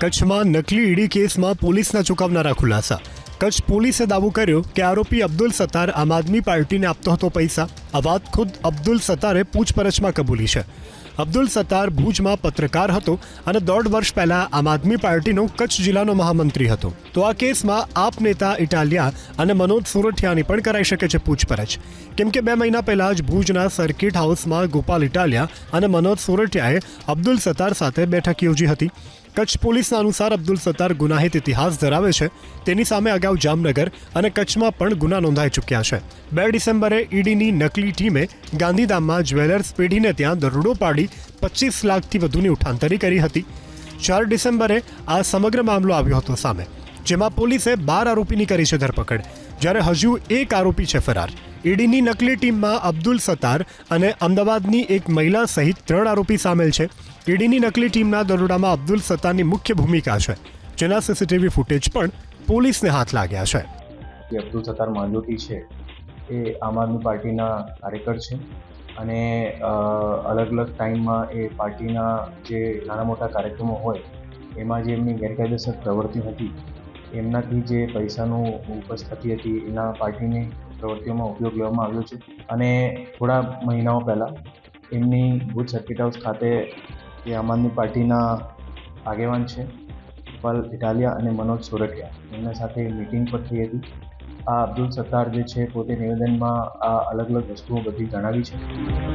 કચ્છમાં નકલી ઈડી કેસમાં પોલીસના ચોંકાવનારા ખુલાસા કચ્છ પોલીસે દાવો કર્યો કે આરોપી અબ્દુલ સત્તાર આમ આદમી પાર્ટીને આપતો હતો પૈસા. આ વાત ખુદ અબ્દુલ સત્તારે પૂછપરછમાં કબૂલી છે. અબ્દુલ સત્તાર ભુજમાં પત્રકાર હતો અને દોઢ વર્ષ પહેલા આમ આદમી પાર્ટીનો કચ્છ જિલ્લાનો મહામંત્રી હતો. તો આ કેસમાં આપ નેતા ઇટાલિયા અને મનોજ સુરઠિયાની પણ કરાઈ શકે છે પૂછપરછ. કેમ કે બે મહિના પહેલા જ ભુજના સર્કિટ હાઉસમાં ગોપાલ ઇટાલિયા અને મનોજ સુરઠિયાએ અબ્દુલ સત્તાર સાથે બેઠક યોજી હતી. કચ્છ પોલીસના અનુસાર અબ્દુલ સત્તાર ગુનાહિત ઇતિહાસ ધરાવે છે. તેની સામે અગાઉ જામનગર અને કચ્છમાં પણ ગુના નોંધાઈ ચૂક્યા છે. બે ડિસેમ્બરે ઈડીની નકલી ટીમે ગાંધીધામમાં જ્વેલર્સ પેઢીને ત્યાં દરોડો પાડી પચીસ લાખથી વધુની ઉઠાંતરી કરી હતી. ચાર ડિસેમ્બરે આ સમગ્ર મામલો આવ્યો હતો સામે, જેમાં પોલીસે બાર આરોપીની કરી છે ધરપકડ, જ્યારે હજુ એક આરોપી છે ફરાર. ઈડીની નકલી ટીમમાં અબ્દુલ સત્તાર અને અમદાવાદની એક મહિલા સહિત ત્રણ આરોપી સામેલ છે. ઈડીની નકલી ટીમના દરોડામાં અબ્દુલ સત્તારની મુખ્ય ભૂમિકા છે, જેના સીસીટીવી ફૂટેજ પણ પોલીસને હાથ લાગ્યા છે. જે અબ્દુલ સત્તાર માંજોતી છે, એ આમ આદમી પાર્ટીના કાર્યકર છે અને અલગ અલગ ટાઈમમાં એ પાર્ટીના જે નાના મોટા કાર્યક્રમો હોય, એમાં જે એમની ગેરકાયદેસર પ્રવૃત્તિ હતી, એમનાથી જે પૈસાનું ઉપજ થતી હતી, એના પાર્ટીની પ્રવૃત્તિઓમાં ઉપયોગ લેવામાં આવ્યો છે. અને થોડા મહિનાઓ પહેલાં એમની ભુજ સર્કિટ હાઉસ ખાતે જે આમ આદમી પાર્ટીના આગેવાન છે ગોપાલ ઇટાલિયા અને મનોજ સોરઠિયા. એમના સાથે મિટિંગ પણ થઈ હતી. આ અબ્દુલ સત્તાર જે છે, પોતે નિવેદનમાં આ અલગ અલગ વસ્તુઓ બધી જણાવી છે.